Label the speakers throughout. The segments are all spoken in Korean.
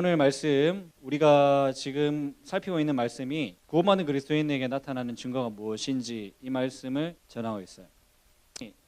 Speaker 1: 오늘 말씀 우리가 지금 살피고 있는 말씀이 구원 받은 그리스도인에게 나타나는 증거가 무엇인지 이 말씀을 전하고 있어요.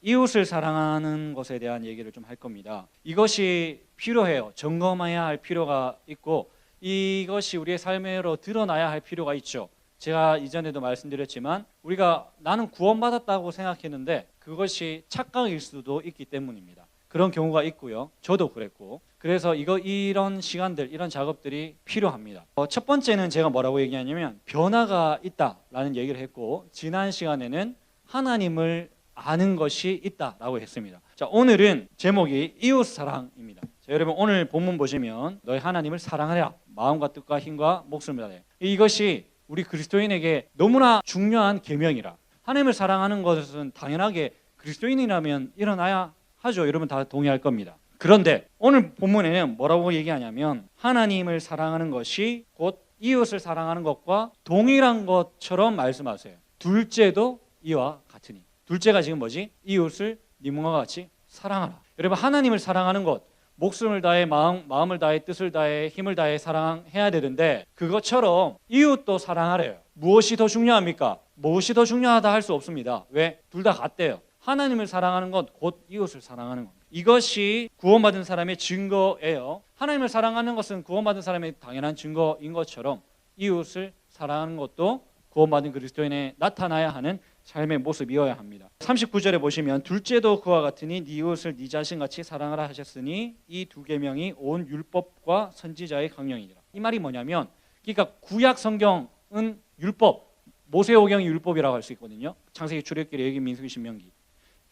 Speaker 1: 이웃을 사랑하는 것에 대한 얘기를 좀 할 겁니다. 이것이 필요해요. 점검해야 할 필요가 있고 이것이 우리의 삶으로 드러나야 할 필요가 있죠. 제가 이전에도 말씀드렸지만 우리가 나는 구원받았다고 생각했는데 그것이 착각일 수도 있기 때문입니다. 그런 경우가 있고요. 저도 그랬고. 그래서 이거 이런 시간들, 이런 작업들이 필요합니다. 어, 첫 번째는 제가 뭐라고 얘기하냐면 변화가 있다라는 얘기를 했고 지난 시간에는 하나님을 아는 것이 있다라고 했습니다. 자, 오늘은 제목이 이웃 사랑입니다. 자, 여러분 오늘 본문 보시면 너희 하나님을 사랑하라 마음과 뜻과 힘과 목숨을 다해. 이것이 우리 그리스도인에게 너무나 중요한 계명이라. 하나님을 사랑하는 것은 당연하게 그리스도인이라면 일어나야 하죠. 여러분 다 동의할 겁니다. 그런데 오늘 본문에는 뭐라고 얘기하냐면 하나님을 사랑하는 것이 곧 이웃을 사랑하는 것과 동일한 것처럼 말씀하세요. 둘째도 이와 같으니. 둘째가 지금 뭐지? 이웃을 네 몸과 같이 사랑하라. 여러분 하나님을 사랑하는 것 목숨을 다해 마음, 마음을 다해 뜻을 다해 힘을 다해 사랑해야 되는데 그것처럼 이웃도 사랑하래요. 무엇이 더 중요합니까? 무엇이 더 중요하다 할 수 없습니다. 왜? 둘 다 같대요. 하나님을 사랑하는 것 곧 이웃을 사랑하는 겁니다. 이것이 구원받은 사람의 증거예요. 하나님을 사랑하는 것은 구원받은 사람의 당연한 증거인 것처럼 이웃을 사랑하는 것도 구원받은 그리스도인에 나타나야 하는 삶의 모습이어야 합니다. 39절에 보시면 둘째도 그와 같으니 네 이웃을 네 자신같이 사랑하라 하셨으니 이 두 계명이 온 율법과 선지자의 강령이니라. 이 말이 뭐냐면 그러니까 구약 성경은 율법, 모세오경이 율법이라고 할 수 있거든요. 창세기, 출애굽기, 레위기, 민수기, 신명기.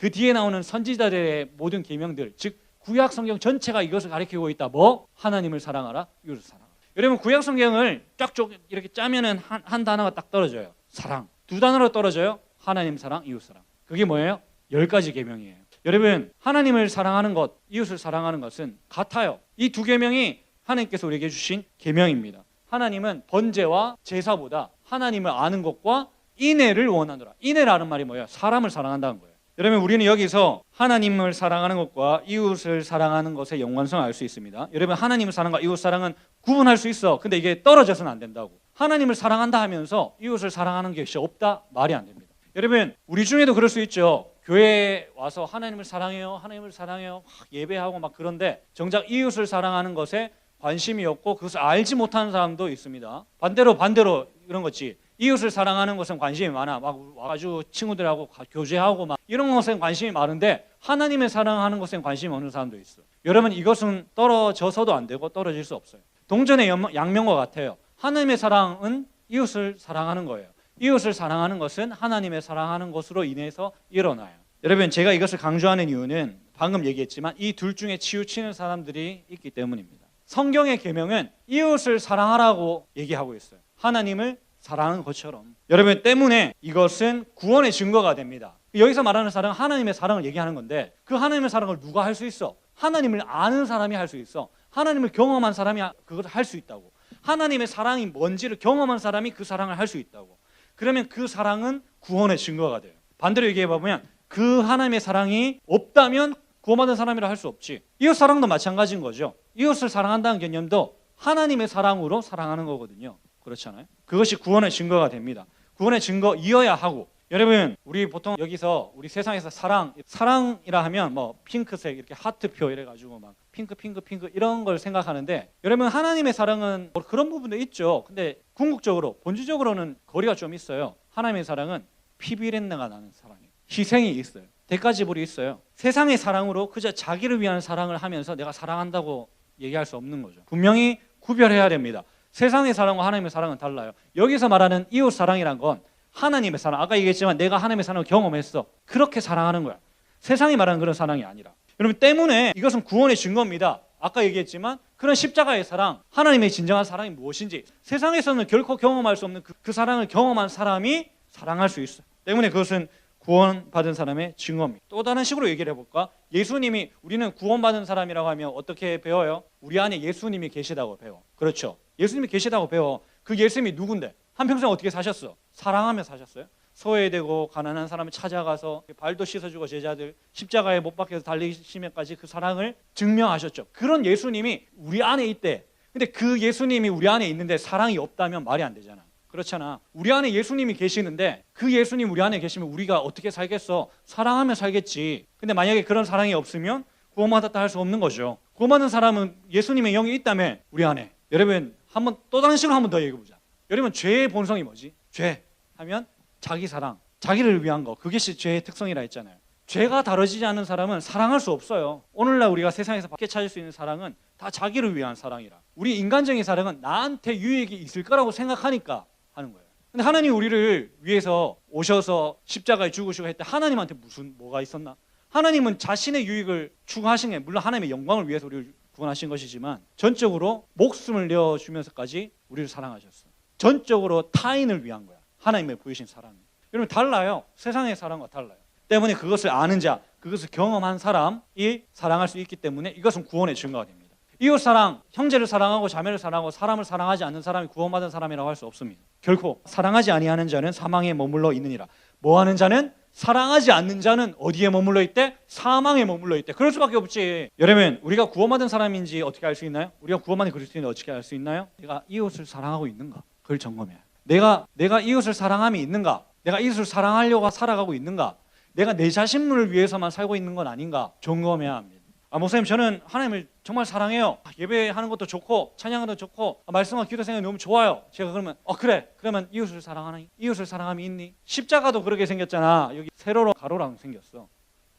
Speaker 1: 그 뒤에 나오는 선지자들의 모든 계명들, 즉 구약 성경 전체가 이것을 가리키고 있다. 뭐 하나님을 사랑하라, 이웃을 사랑하라. 여러분 구약 성경을 쫙쭉 이렇게 짜면은 한, 한 단어가 딱 떨어져요. 사랑. 두 단어로 떨어져요. 하나님 사랑, 이웃 사랑. 그게 뭐예요? 열 가지 계명이에요. 여러분 하나님을 사랑하는 것, 이웃을 사랑하는 것은 같아요. 이 두 계명이 하나님께서 우리에게 주신 계명입니다. 하나님은 번제와 제사보다 하나님을 아는 것과 인애를 원하노라. 인애라는 말이 뭐예요? 사람을 사랑한다는 거예요. 여러분 우리는 여기서 하나님을 사랑하는 것과 이웃을 사랑하는 것의 연관성을 알 수 있습니다. 여러분 하나님을 사랑과 이웃 사랑은 구분할 수 있어. 근데 이게 떨어져서는 안 된다고. 하나님을 사랑한다 하면서 이웃을 사랑하는 것이 없다 말이 안 됩니다. 여러분 우리 중에도 그럴 수 있죠. 교회에 와서 하나님을 사랑해요, 하나님을 사랑해요, 막 예배하고 막 그런데 정작 이웃을 사랑하는 것에 관심이 없고 그것을 알지 못하는 사람도 있습니다. 반대로 반대로 이런 거지. 이웃을 사랑하는 것은 관심이 많아. 막 와가지고 친구들하고 교제하고 막 이런 것엔 관심이 많은데 하나님을 사랑하는 것엔 관심이 없는 사람도 있어. 여러분 이것은 떨어져서도 안 되고 떨어질 수 없어요. 동전의 양면과 같아요. 하나님의 사랑은 이웃을 사랑하는 거예요. 이웃을 사랑하는 것은 하나님의 사랑하는 것으로 인해서 일어나요. 여러분 제가 이것을 강조하는 이유는 방금 얘기했지만 이 둘 중에 치우치는 사람들이 있기 때문입니다. 성경의 계명은 이웃을 사랑하라고 얘기하고 있어요. 하나님을 사랑하는 것처럼 여러분 때문에 이것은 구원의 증거가 됩니다. 여기서 말하는 사랑은 하나님의 사랑을 얘기하는 건데 그 하나님의 사랑을 누가 할 수 있어? 하나님을 아는 사람이 할 수 있어. 하나님을 경험한 사람이 그걸 할 수 있다고. 하나님의 사랑이 뭔지를 경험한 사람이 그 사랑을 할 수 있다고. 그러면 그 사랑은 구원의 증거가 돼요. 반대로 얘기해 보면 그 하나님의 사랑이 없다면 구원받은 사람이라 할 수 없지. 이웃 사랑도 마찬가지인 거죠. 이웃을 사랑한다는 개념도 하나님의 사랑으로 사랑하는 거거든요. 그렇잖아요. 그것이 구원의 증거가 됩니다. 구원의 증거이어야 하고 여러분 우리 보통 여기서 우리 세상에서 사랑 사랑이라 하면 뭐 핑크색 이렇게 하트표 이래 가지고 막 핑크 핑크 핑크 이런 걸 생각하는데 여러분 하나님의 사랑은 뭐 그런 부분도 있죠. 근데 궁극적으로 본질적으로는 거리가 좀 있어요. 하나님의 사랑은 피비린내가 나는 사랑이에요. 희생이 있어요. 대가지불이 있어요. 세상의 사랑으로 그저 자기를 위한 사랑을 하면서 내가 사랑한다고 얘기할 수 없는 거죠. 분명히 구별해야 됩니다. 세상의 사랑과 하나님의 사랑은 달라요. 여기서 말하는 이웃 사랑이란 건 하나님의 사랑. 아까 얘기했지만 내가 하나님의 사랑을 경험했어. 그렇게 사랑하는 거야. 세상이 말하는 그런 사랑이 아니라. 여러분 때문에 이것은 구원의 증거입니다. 아까 얘기했지만 그런 십자가의 사랑, 하나님의 진정한 사랑이 무엇인지 세상에서는 결코 경험할 수 없는 그, 그 사랑을 경험한 사람이 사랑할 수 있어. 때문에 그것은 구원받은 사람의 증거입니다. 또 다른 식으로 얘기를 해볼까? 예수님이 우리는 구원받은 사람이라고 하면 어떻게 배워요? 우리 안에 예수님이 계시다고 배워. 그렇죠? 예수님이 계시다고 배워. 그 예수님이 누군데? 한평생 어떻게 사셨어? 사랑하며 사셨어요. 소외되고 가난한 사람을 찾아가서 발도 씻어주고 제자들 십자가에 못 박혀서 달리시면까지 그 사랑을 증명하셨죠. 그런 예수님이 우리 안에 있대. 근데 그 예수님이 우리 안에 있는데 사랑이 없다면 말이 안 되잖아. 그렇잖아. 우리 안에 예수님이 계시는데 그 예수님 우리 안에 계시면 우리가 어떻게 살겠어? 사랑하며 살겠지. 근데 만약에 그런 사랑이 없으면 구원받았다 할 수 없는 거죠. 구원받은 사람은 예수님의 영이 있다면 우리 안에. 여러분 한번 또 다른 식으로 한번 더 얘기해 보자. 여러분 죄의 본성이 뭐지? 죄 하면 자기 사랑, 자기를 위한 거. 그것이 죄의 특성이라 했잖아요. 죄가 다뤄지지 않는 사람은 사랑할 수 없어요. 오늘날 우리가 세상에서 밖에 찾을 수 있는 사랑은 다 자기를 위한 사랑이라. 우리 인간적인 사랑은 나한테 유익이 있을 거라고 생각하니까 하는 거예요. 근데 하나님 우리를 위해서 오셔서 십자가에 죽으시고 했때 하나님한테 무슨 뭐가 있었나? 하나님은 자신의 유익을 추구하신 게 물론 하나님의 영광을 위해서 우리를 구원하신 것이지만 전적으로 목숨을 내어 주면서까지 우리를 사랑하셨어. 전적으로 타인을 위한 거야. 하나님의 보이신 사랑. 여러분 달라요. 세상의 사랑과 달라요. 때문에 그것을 아는 자, 그것을 경험한 사람이 사랑할 수 있기 때문에 이것은 구원의 증거가 됩니다. 이웃 사랑, 형제를 사랑하고 자매를 사랑하고 사람을 사랑하지 않는 사람이 구원받은 사람이라고 할 수 없습니다. 결코 사랑하지 아니하는 자는 사망에 머물러 있느니라. 뭐 하는 자는 사랑하지 않는 자는 어디에 머물러 있대? 사망에 머물러 있대. 그럴 수밖에 없지. 여러분, 우리가 구원받은 사람인지 어떻게 알 수 있나요? 우리가 구원받은 그리스도인을 어떻게 알 수 있나요? 내가 이웃을 사랑하고 있는가? 그걸 점검해야 돼. 내가 내가 이웃을 사랑함이 있는가? 내가 이웃을 사랑하려고 살아가고 있는가? 내가 내 자신을 위해서만 살고 있는 건 아닌가? 점검해야 합니다. 아, 목사님 저는 하나님을 정말 사랑해요. 아, 예배하는 것도 좋고 찬양하는 것도 좋고 아, 말씀과 기도 생각이 너무 좋아요. 제가 그러면 어 그래. 그러면 이웃을 사랑하니? 이웃을 사랑함이 있니? 십자가도 그렇게 생겼잖아. 여기 세로로 가로랑 생겼어.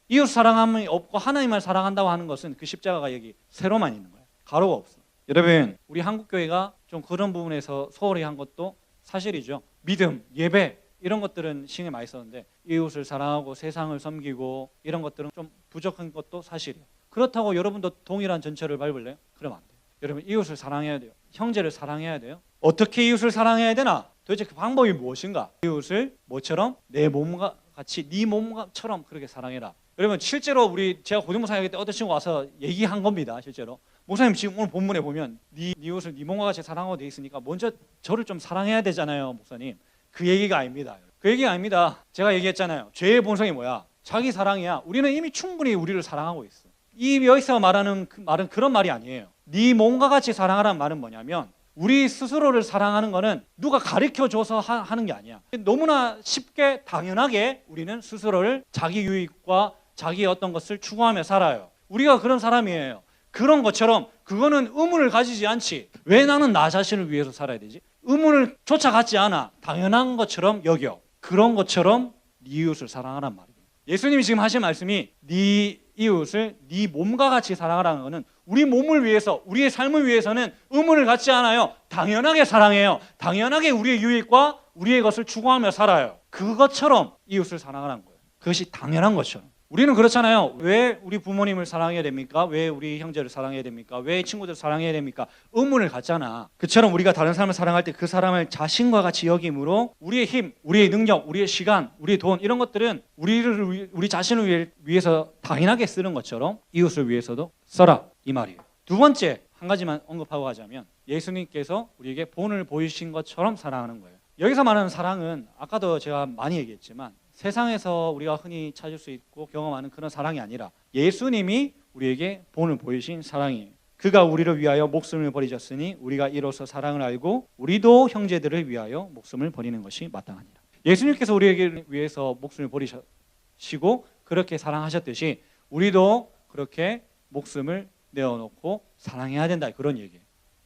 Speaker 1: 이웃 사랑함이 없고 하나님을 사랑한다고 하는 것은 그 십자가가 여기 세로만 있는 거야. 가로가 없어. 여러분, 우리 한국 교회가 좀 그런 부분에서 소홀히 한 것도 사실이죠. 믿음, 예배 이런 것들은 신경 많이 썼는데 이웃을 사랑하고 세상을 섬기고 이런 것들은 좀 부족한 것도 사실이에요. 그렇다고 여러분도 동일한 전철을 밟을래요? 그러면 안 돼요. 여러분 이웃을 사랑해야 돼요. 형제를 사랑해야 돼요. 어떻게 이웃을 사랑해야 되나? 도대체 그 방법이 무엇인가? 이웃을 뭐처럼 내 몸과 같이 네 몸처럼 그렇게 사랑해라. 여러분 실제로 우리 제가 고등부사 얘기 때 어떤 친구 와서 얘기한 겁니다. 실제로 목사님 지금 오늘 본문에 보면 네, 네 옷을 네 몸과 같이 사랑하고 돼 있으니까 먼저 저를 좀 사랑해야 되잖아요, 목사님. 그 얘기가 아닙니다. 그 얘기가 아닙니다. 제가 얘기했잖아요. 죄의 본성이 뭐야? 자기 사랑이야. 우리는 이미 충분히 우리를 사랑하고 있어. 이 여기서 말하는 그 말은 그런 말이 아니에요. 네 몸과 같이 사랑하라는 말은 뭐냐면 우리 스스로를 사랑하는 거는 누가 가르쳐 줘서 하, 는 게 아니야. 너무나 쉽게 당연하게 우리는 스스로를 자기 유익과 자기의 어떤 것을 추구하며 살아요. 우리가 그런 사람이에요. 그런 것처럼 그거는 의문을 가지지 않지. 왜 나는 나 자신을 위해서 살아야 되지? 의문을 쫓아가지 않아. 당연한 것처럼 여겨. 그런 것처럼 네 이웃을 사랑하란 말이에요. 예수님이 지금 하신 말씀이 네 이웃을 네 몸과 같이 사랑하라는 것은 우리 몸을 위해서 우리의 삶을 위해서는 의문을 갖지 않아요. 당연하게 사랑해요. 당연하게 우리의 유익과 우리의 것을 추구하며 살아요. 그것처럼 이웃을 사랑하라는 거예요. 그것이 당연한 것처럼. 우리는 그렇잖아요. 왜 우리 부모님을 사랑해야 됩니까? 왜 우리 형제를 사랑해야 됩니까? 왜 친구들 사랑해야 됩니까? 의문을 갖잖아. 그처럼 우리가 다른 사람을 사랑할 때 그 사람을 자신과 같이 여김으로 우리의 힘, 우리의 능력, 우리의 시간, 우리의 돈 이런 것들은 우리를 우리 자신을 위해서 당연하게 쓰는 것처럼 이웃을 위해서도 써라 이 말이에요. 두 번째 한 가지만 언급하고 가자면 예수님께서 우리에게 본을 보이신 것처럼 사랑하는 거예요. 여기서 말하는 사랑은 아까도 제가 많이 얘기했지만 세상에서 우리가 흔히 찾을 수 있고 경험하는 그런 사랑이 아니라 예수님이 우리에게 본을 보이신 사랑이에요. 그가 우리를 위하여 목숨을 버리셨으니 우리가 이로써 사랑을 알고 우리도 형제들을 위하여 목숨을 버리는 것이 마땅하니라. 예수님께서 우리에게 위해서 목숨을 버리시고 그렇게 사랑하셨듯이 우리도 그렇게 목숨을 내어놓고 사랑해야 된다 그런 얘기예요.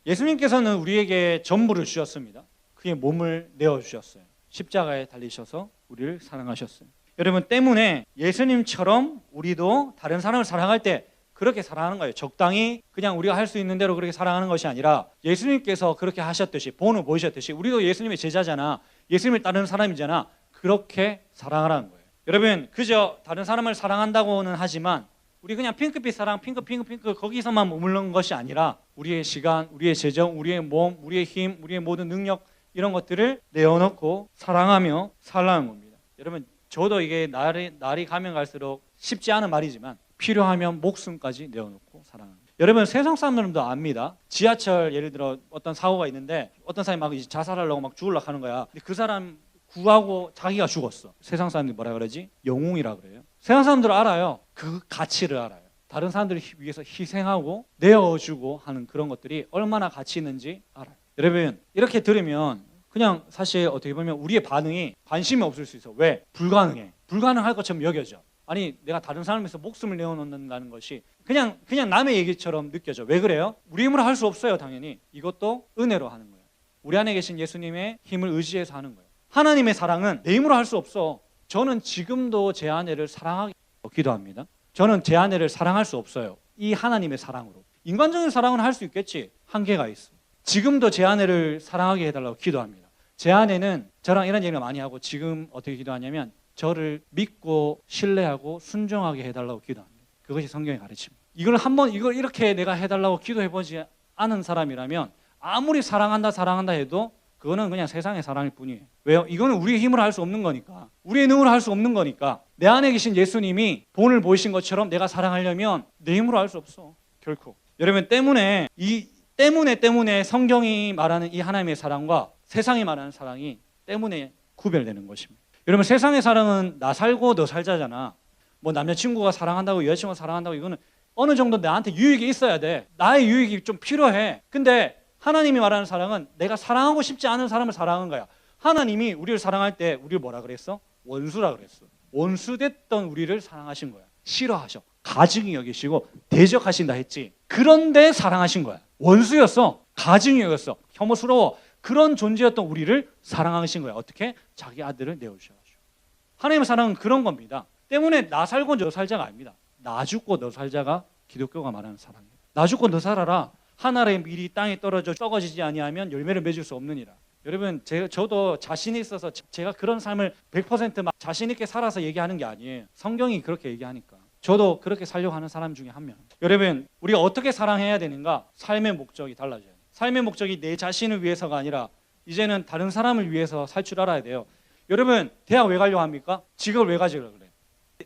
Speaker 1: 예수님께서는 우리에게 전부를 주셨습니다. 그의 몸을 내어 주셨어요. 십자가에 달리셔서 우리를 사랑하셨어요. 여러분 때문에 예수님처럼 우리도 다른 사람을 사랑할 때 그렇게 사랑하는 거예요. 적당히 그냥 우리가 할 수 있는 대로 그렇게 사랑하는 것이 아니라 예수님께서 그렇게 하셨듯이 본을 보이셨듯이 우리도 예수님의 제자잖아. 예수님을 따르는 사람이잖아. 그렇게 사랑하라는 거예요. 여러분 그저 다른 사람을 사랑한다고는 하지만 우리 그냥 핑크빛 사랑 핑크 핑크 핑크 거기서만 머무는 것이 아니라 우리의 시간, 우리의 재정, 우리의 몸, 우리의 힘, 우리의 모든 능력 이런 것들을 내어놓고 사랑하며 살라는 겁니다. 여러분 저도 이게 날이, 날이 가면 갈수록 쉽지 않은 말이지만 필요하면 목숨까지 내어놓고 사랑합니다. 여러분 세상 사람들도 압니다. 지하철 예를 들어 어떤 사고가 있는데 어떤 사람이 막 자살하려고 막 죽으려고 하는 거야. 근데 그 사람 구하고 자기가 죽었어. 세상 사람들이 뭐라 그러지? 영웅이라 그래요. 세상 사람들 알아요. 그 가치를 알아요. 다른 사람들을 희- 위해서 희생하고 내어주고 하는 그런 것들이 얼마나 가치 있는지 알아요. 여러분 이렇게 들으면 그냥 사실 어떻게 보면 우리의 반응이 관심이 없을 수 있어. 왜? 불가능해. 불가능할 것처럼 여겨져. 아니 내가 다른 사람을 위해서 목숨을 내어놓는다는 것이 그냥 그냥 남의 얘기처럼 느껴져. 왜 그래요? 우리 힘으로 할 수 없어요, 당연히. 이것도 은혜로 하는 거예요. 우리 안에 계신 예수님의 힘을 의지해서 하는 거예요. 하나님의 사랑은 내 힘으로 할 수 없어. 저는 지금도 제 아내를 사랑하기 기도합니다. 저는 제 아내를 사랑할 수 없어요. 이 하나님의 사랑으로. 인간적인 사랑은 할 수 있겠지. 한계가 있어. 지금도 제 아내를 사랑하게 해달라고 기도합니다. 제 아내는 저랑 이런 얘기를 많이 하고 지금 어떻게 기도하냐면 저를 믿고 신뢰하고 순종하게 해달라고 기도합니다. 그것이 성경의 가르침입니다. 이걸 한번 이걸 이렇게 내가 해달라고 기도해보지 않은 사람이라면 아무리 사랑한다 사랑한다 해도 그거는 그냥 세상의 사랑일 뿐이에요. 왜요? 이거는 우리의 힘으로 할 수 없는 거니까. 우리의 능으로 할 수 없는 거니까. 내 안에 계신 예수님이 본을 보이신 것처럼 내가 사랑하려면 내 힘으로 할 수 없어. 결코. 여러분 때문에 이 때문에 때문에 성경이 말하는 이 하나님의 사랑과 세상이 말하는 사랑이 때문에 구별되는 것입니다. 여러분 세상의 사랑은 나 살고 너 살자잖아. 뭐 남자친구가 사랑한다고 여자친구가 사랑한다고 이거는 어느 정도 나한테 유익이 있어야 돼. 나의 유익이 좀 필요해. 근데 하나님이 말하는 사랑은 내가 사랑하고 싶지 않은 사람을 사랑하는 거야. 하나님이 우리를 사랑할 때 우리를 뭐라 그랬어? 원수라 그랬어. 원수됐던 우리를 사랑하신 거야. 싫어하셔. 가증히 여기시고 대적하신다 했지. 그런데 사랑하신 거야. 원수였어. 가증히 여겼어. 혐오스러워. 그런 존재였던 우리를 사랑하신 거야. 어떻게? 자기 아들을 내어주셔가지고. 하나님의 사랑은 그런 겁니다. 때문에 나 살고 너 살자가 아닙니다. 나 죽고 너 살자가 기독교가 말하는 사랑이에요. 나 죽고 너 살아라. 하늘의 밀이 땅에 떨어져 썩어지지 아니하면 열매를 맺을 수 없느니라. 여러분, 제, 저도 자신이 있어서 제- 제가 그런 삶을 100%막 자신 있게 살아서 얘기하는 게 아니에요. 성경이 그렇게 얘기하니까. 저도 그렇게 살려고 하는 사람 중에 한 명. 여러분, 우리가 어떻게 사랑해야 되는가? 삶의 목적이 달라져요. 삶의 목적이 내 자신을 위해서가 아니라 이제는 다른 사람을 위해서 살 줄 알아야 돼요. 여러분, 대학 왜 가려고 합니까? 직업을 왜 가지려 그래?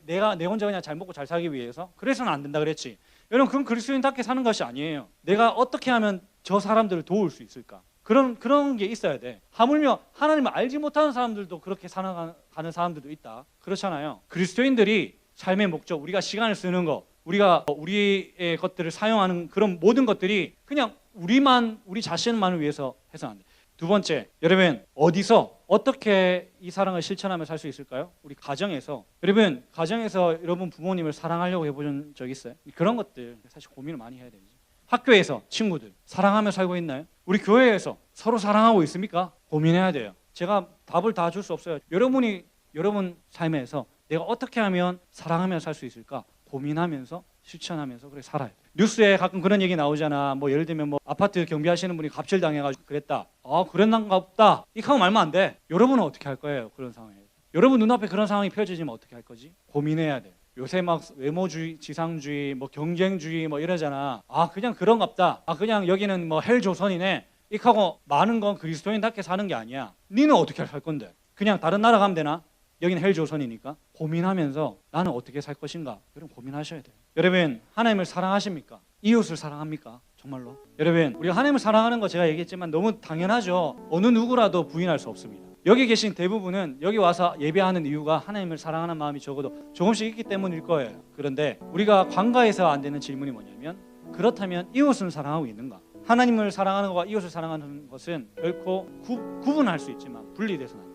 Speaker 1: 내가 내 혼자 그냥 잘 먹고 잘 살기 위해서 그래서는 안 된다 그랬지. 여러분 그건 그리스도인답게 사는 것이 아니에요. 내가 어떻게 하면 저 사람들을 도울 수 있을까? 그런 그런 게 있어야 돼. 하물며 하나님을 알지 못하는 사람들도 그렇게 살아가는 사람들도 있다. 그렇잖아요. 그리스도인들이 삶의 목적, 우리가 시간을 쓰는 거, 우리가 우리의 것들을 사용하는 그런 모든 것들이 그냥 우리만 우리 자신만을 위해서 해서 안 돼. 두 번째, 여러분 어디서 어떻게 이 사랑을 실천하며 살 수 있을까요? 우리 가정에서 여러분 가정에서 여러분 부모님을 사랑하려고 해보신 적 있어요? 그런 것들 사실 고민을 많이 해야 되죠. 학교에서 친구들 사랑하며 살고 있나요? 우리 교회에서 서로 사랑하고 있습니까? 고민해야 돼요. 제가 답을 다 줄 수 없어요. 여러분이 여러분 삶에서 내가 어떻게 하면 사랑하며 살 수 있을까 고민하면서 실천하면서 그래 살아야 돼. 뉴스에 가끔 그런 얘기 나오잖아. 뭐 예를 들면 뭐 아파트 경비하시는 분이 갑질 당해가지고 그랬다. 아 그랬난가 보다. 이렇게 하면 말면 안 돼. 여러분은 어떻게 할 거예요? 그런 상황에. 여러분 눈앞에 그런 상황이 펼쳐지면 어떻게 할 거지? 고민해야 돼. 요새 막 외모주의, 지상주의, 뭐 경쟁주의 뭐 이러잖아. 아 그냥 그런갑다. 아 그냥 여기는 뭐 헬 조선이네. 이렇게 하고 많은 건 그리스도인답게 사는 게 아니야. 니는 어떻게 살 건데? 그냥 다른 나라 가면 되나? 여기는 헬조선이니까 고민하면서 나는 어떻게 살 것인가 여러분 고민하셔야 돼요 여러분 하나님을 사랑하십니까? 이웃을 사랑합니까? 정말로 여러분 우리가 하나님을 사랑하는 거 제가 얘기했지만 너무 당연하죠 어느 누구라도 부인할 수 없습니다 여기 계신 대부분은 여기 와서 예배하는 이유가 하나님을 사랑하는 마음이 적어도 조금씩 있기 때문일 거예요 그런데 우리가 관가에서 안 되는 질문이 뭐냐면 그렇다면 이웃을 사랑하고 있는가? 하나님을 사랑하는 것과 이웃을 사랑하는 것은 결코 구, 구분할 수 있지만 분리돼서는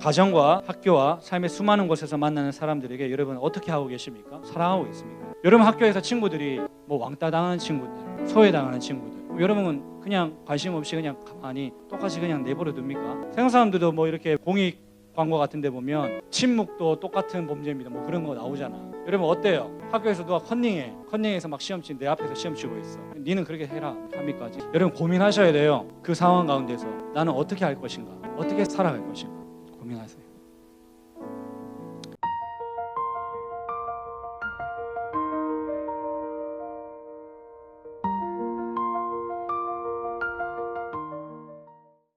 Speaker 1: 가정과 학교와 삶의 수많은 곳에서 만나는 사람들에게 여러분 어떻게 하고 계십니까? 사랑하고 있습니까? 여러분 학교에서 친구들이 뭐 왕따 당하는 친구들, 소외당하는 친구들, 여러분은 그냥 관심 없이 그냥 가만히 똑같이 그냥 내버려 둡니까? 세상 사람들도 뭐 이렇게 공익 광고 같은데 보면 침묵도 똑같은 범죄입니다. 뭐 그런 거 나오잖아. 여러분 어때요? 학교에서 누가 컨닝해, 컨닝해서 막 시험 치내 앞에서 시험 치고 있어. 니는 그렇게 해라 합니까? 여러분 고민하셔야 돼요. 그 상황 가운데서 나는 어떻게 할 것인가? 어떻게 살아갈 것인가? 고민하세요.